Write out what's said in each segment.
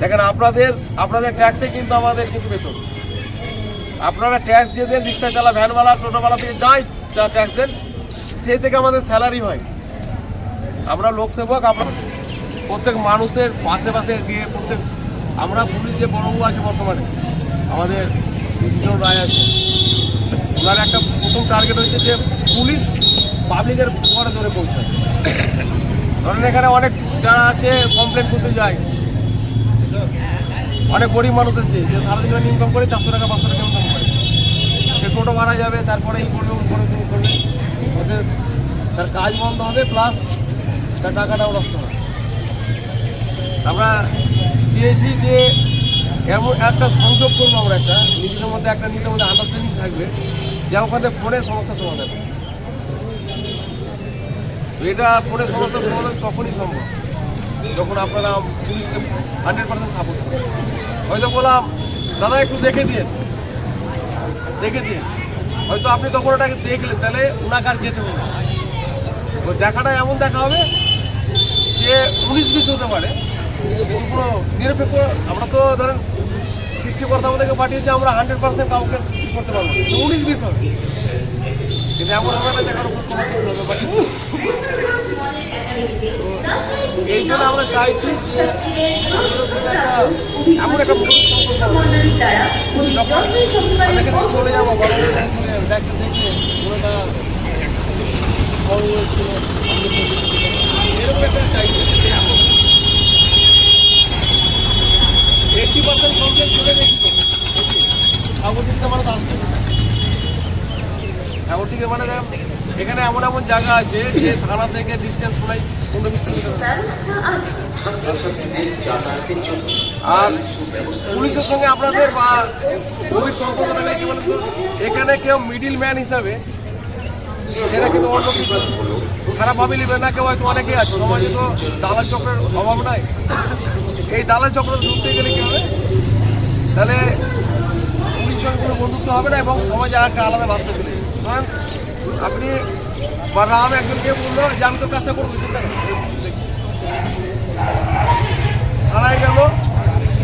দেখেন, আপনাদের আপনাদের ট্যাক্সে কিন্তু আমাদের কিন্তু বেতন। আপনারা ট্যাক্স যে দেন রিক্সা চালা, ভ্যানওয়ালা, টোটোওয়ালা থেকে যাই, যা ট্যাক্স দেন, সেই থেকে আমাদের স্যালারি হয়। আমরা লোকসেবক আমরা প্রত্যেক মানুষের পাশে পাশে গিয়ে প্রত্যেক আমরা পুলিশ যে বড়বাবু আছে বর্তমানে, আমাদের বিজন রায় আছে। ওনার একটা প্রথম টার্গেট হচ্ছে যে পুলিশ পাবলিকের পরে ধরে পৌঁছায়। ধরেন এখানে অনেক যারা আছে কমপ্লেন করতে যায়। অনেক গরিব মানুষ আছে, যে সারাদিন ইনকাম করে চারশো টাকা, পাঁচশো টাকা ইনকাম করে। সে টোটো ভাড়া যাবে, তারপরে এই করবে ওই করবে তুমি করবে ওতে তার কাজ বন্ধ হবে প্লাস তার টাকাটাও নষ্ট হবে। আমরা চেয়েছি যে এমন একটা সংযোগ করব আমরা একটা, নিজেদের মধ্যে একটা, নিজেদের মধ্যে আন্ডারস্ট্যান্ডিং থাকবে যে ওখানে ফোনে সমস্যার সমাধান। এটা ফোনে সমস্যার সমাধান তখনই সম্ভব। যখন আপনারা পুলিশকে হান্ড্রেড পার্সেন্ট সাপোর্ট করেন হয়তো বললাম, দাদা, একটু দেখে দিন দেখে দিন হয়তো আপনি তখন ওটাকে দেখলেন, তাহলে ওনাকে আর যেতে হবে। ওই দেখাটা এমন দেখা হবে যে উনিশ বিশ হতে পারে, কিন্তু কোনো নিরপেক্ষ, আমরা তো ধরেন সৃষ্টিকর্তা আমাদেরকে পাঠিয়েছে, আমরা হান্ড্রেড পার্সেন্ট কাউকে করতে পারব না। উনিশ বিশ হবে। কিন্তু এমন হবে না যে কারও পক্ষপাত হবে। এই জন্য আমরা চাইছি যে এমন একটা চলে যাব বড় পুরোটা এরকম একটা চাইছি এইটটি পার্সেন্ট কমপ্লেন চলে গেছি তো। সাগর মানে আসছে সাগর দিকে মানে দেখ, এখানে এমন এমন জায়গা আছে যে থানা থেকে ডিস্টেন্স প্রায় পনেরো বিশ আর পুলিশের সঙ্গে আপনাদের বা গভীর সম্পর্ক থাকলে কি বলতো? এখানে কেউ মিডিল ম্যান হিসাবে সেটা কিন্তু অন্য কিছু খারাপ ভাবে নিবে না, কেউ হয়তো অনেকেই আছে। সমাজে তো দালাল চক্রের অভাব নাই। এই দালাল চক্র ঢুকতে গেলে কি হবে? তাহলে পুলিশের সঙ্গে কোনো বন্ধুত্ব হবে না এবং সমাজে আর একটা আলাদা ভাবতে চলে। ধরেন আপনি বা রাম একজনকে বলল, যে আমি তোর কাজটা করব, চিন্তা দেখছি থানায় গেল,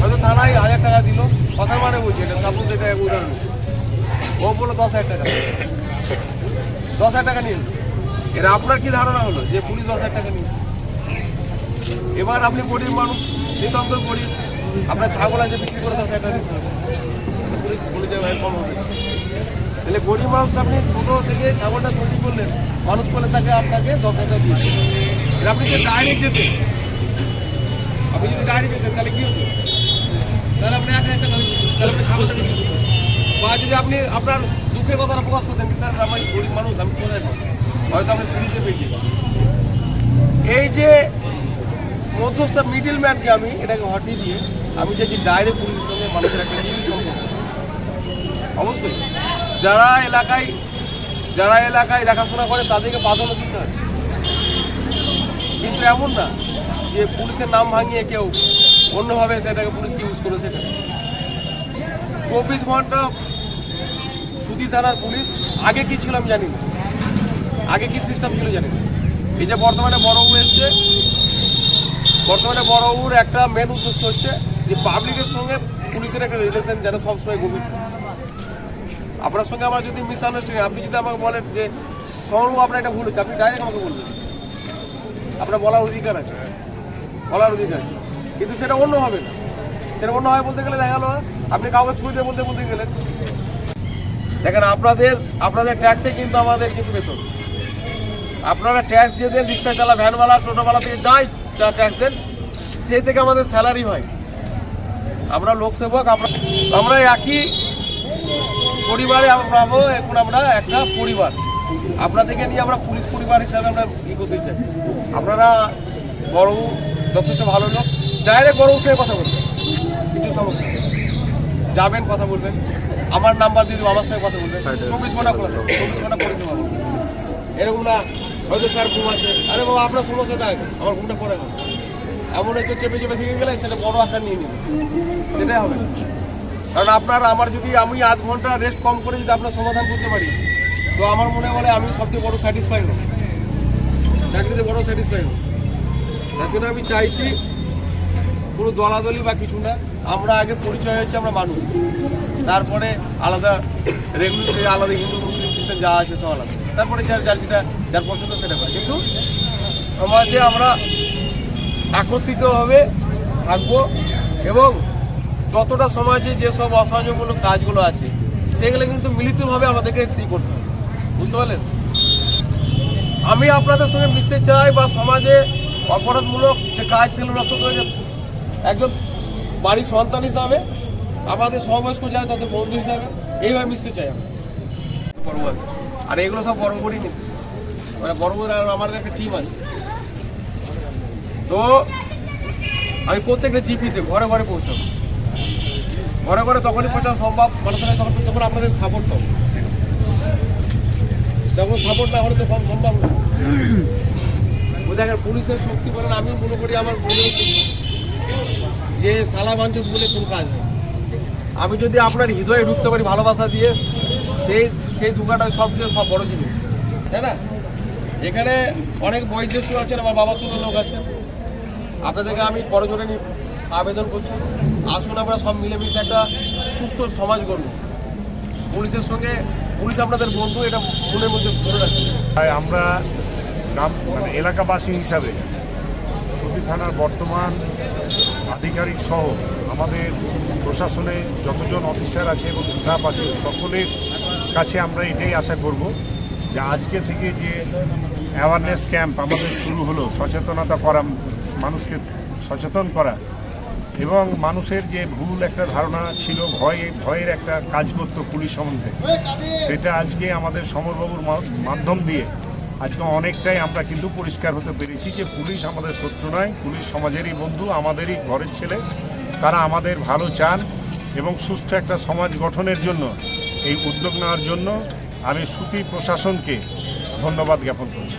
হয়তো থানায় হাজার টাকা দিল, কথার মানে বলছি এটা, সাপোজ এটা উদাহরণ। ও বলল দশ হাজার টাকা। দশ হাজার টাকা নিয়ে। এর আপনার কি ধারণা হলো যে পুলিশ দশ হাজার টাকা নিয়েছে? এবার আপনি গরিব মানুষ, নিতান্ত গরিব। আপনার ছাগল আছে, বিক্রি করে দশ হাজার টাকা দিতে পুলিশ পুলিশের ভাই, কম হবে। তাহলে গরিব মানুষকে আপনি ছোটো থেকে ছাগলটা তৈরি করলেন। মানুষ করলে তাকে আপনাকে দশ হাজার দিয়েছে এর আপনি যে ডাইরেক্ট যেতেন আপনি যদি ডাইরেক্ট যেতেন, তাহলে কি হতো? তাহলে আপনি এক হাজার টাকা। তাহলে আপনি ছাগলটা বা যদি আপনি আপনার দুঃখের কথাটা প্রকাশ করতেন স্যার আমি গরিব মানুষ, আমি কোথায় পাবো? হয়তো আপনি ফ্রিতে পেয়ে এই যে মধ্যস্থ মিডিল ম্যানকে আমি এটাকে হটিয়ে দিয়ে, আমি চাইছি ডাইরেক্ট পুলিশের সঙ্গে মানুষের একটা সম্পর্ক। অবশ্যই। যারা এলাকায় যারা এলাকায় দেখাশোনা করে, তাদেরকে প্রাধান্য দিতে হয়। কিন্তু এমন না যে পুলিশের নাম ভাঙিয়ে কেউ অন্যভাবে সেটাকে পুলিশকে ইউজ করে সেটা। চব্বিশ ঘণ্টা সুদি থানার পুলিশ, আগে কি ছিল আমি জানি না। আগে কি সিস্টেম ছিল জানি না। এই যে বর্তমানে বড়বাবু এসছে, বর্তমানে বড়বাবুর একটা মেন উদ্দেশ্য হচ্ছে যে পাবলিকের সঙ্গে পুলিশের একটা রিলেশন যেন সবসময় গভীর। আপনার সঙ্গে আমার যদি মিস মিসআন্ডারস্ট্যান্ডিং আপনি যদি আমাকে বলেন যে সমরবাবু আপনার এটা ভুল হচ্ছে, আপনি ডাইরেক্ট আমাকে বলবেন। আপনার বলার অধিকার আছে। বলার অধিকার আছে। কিন্তু সেটা অন্য হবে না। সেটা অন্য হয় বলতে গেলে দেখা গেলো, আপনি কাউকে ছুঁতে বলতে বলতে গেলেন। দেখেন, আপনাদের আপনাদের ট্যাক্সে কিন্তু আমাদের কিন্তু বেতন। আপনারা ট্যাক্স যে দেন, রিক্সা চালা, ভ্যানওয়ালা, টোটোওয়ালা থেকে যাই ট্যাক্স দেন, সেই থেকে আমাদের স্যালারি হয়। আমরা লোকসেবক আমরা আমরা একই পরিবারে আমরা এখন আমরা একটা পরিবার। আপনাদেরকে নিয়ে আমরা পুলিশ পরিবার হিসাবে আমরা ই করতে চাই। আপনারা বড় যথেষ্ট ভালো লোক ডাইরেক্ট বড় সঙ্গে কথা বলবেন। কিছু সমস্যা যাবেন কথা বলবেন। আমার নাম্বার দিয়ে আমার সঙ্গে কথা বলবেন। চব্বিশ ঘণ্টা খোলা চব্বিশ ঘণ্টা পরিষেবা। এরকম না হয়তো স্যার ঘুম আছে। আরে বাবা আপনার সমস্যাটা আগে আমার ঘুমটা পরে হবে। এমন হয়তো চেপে চেপে থেকে গেলে সেটা বড় আকার নিয়ে নেবে। সেটাই হবে। কারণ আপনার, আমার যদি আমি আধ ঘণ্টা রেস্ট কম করে যদি আপনার সমাধান করতে পারি, তো আমার মনে বলে আমি সবচেয়ে বড় স্যাটিসফাই হব। চাকরিতে বড় স্যাটিসফাই হব। তার জন্য আমি চাইছি কোনো দলাদলি বা কিছু না। আমরা আগে পরিচয় হচ্ছে আমরা মানুষ। তারপরে আলাদা রেগুলার আলাদা হিন্দু, মুসলিম, খ্রিস্টান যা আছে সব আলাদা। তারপরে যার যার যেটা, যার পছন্দ সেটা করে। কিন্তু সমাজে আমরা একত্রিতভাবে থাকব এবং যতটা সমাজে যেসব অসহযোগমূলক কাজগুলো আছে, সেগুলো কিন্তু মিলিতভাবে আমাদেরকে ই করতে হবে। বুঝতে পারলেন? আমি আপনাদের সঙ্গে মিশতে চাই বা সমাজে অপরাধমূলক যে কাজ সেগুলো রক্ত করে একজন বাড়ির সন্তান হিসাবে, আমাদের সমবয়স্ক যারা, তাদের বন্ধু হিসাবে, এইভাবে মিশতে চাই আমি। আর এগুলো সব বড় বড়ই নিতে মানে বড় আর আমাদের একটা টিম আছে। তো আমি প্রত্যেকটা জিপিতে ঘরে ঘরে পৌঁছাবো। ঘরে ঘরে তখনই পৌঁছানো সম্ভব, মানুষের তখন তখন আপনাদের সাপোর্ট পাবো। যখন সাপোর্ট না হলে তো সব সম্ভব না। দেখেন, পুলিশের শক্তি বলেন, আমি মনে করি আমার মনে যে সালা বাঞ্চত বলে কোনো কাজ নেই। আমি যদি আপনার হৃদয়ে ঢুকতে পারি ভালোবাসা দিয়ে, সেই সেই ঢুকাটা সবচেয়ে সব বড় জিনিস। তাই না? এখানে অনেক বয়োজ্যেষ্ঠ আছেন, আমার বাবা তুলো লোক আছেন। আপনাদেরকে আমি পরজনে আবেদন করছি। আসুন, আমরা সব মিলেমিশে একটা সুস্থ সমাজ গড়ব। পুলিশের সঙ্গে, পুলিশ আপনাদের বন্ধু, এটা মনের মধ্যে ধরে রাখবেন তাই আমরা গ্রাম মানে এলাকাবাসী হিসাবে সুতি থানার বর্তমান আধিকারিক সহ আমাদের প্রশাসনে যতজন অফিসার আছে এবং স্টাফ আছে, সকলের কাছে আমরা এটাই আশা করব যে আজকে থেকে যে অ্যাওয়ারনেস ক্যাম্প আমাদের শুরু হলো, সচেতনতা করা মানুষকে সচেতন করা এবং মানুষের যে ভুল একটা ধারণা ছিল, ভয়ে, ভয়ের একটা কাজ করতো পুলিশ সম্বন্ধে, সেটা আজকে আমাদের সমরবাবুর মাধ্যম দিয়ে আজকে অনেকটাই আমরা কিন্তু পরিষ্কার হতে পেরেছি যে পুলিশ আমাদের শত্রু নয়, পুলিশ সমাজেরই বন্ধু, আমাদেরই ঘরের ছেলে। তারা আমাদের ভালো চান এবং সুস্থ একটা সমাজ গঠনের জন্য, এই উদ্যোগ নেওয়ার জন্য আমি সুতি প্রশাসনকে ধন্যবাদ জ্ঞাপন করছি।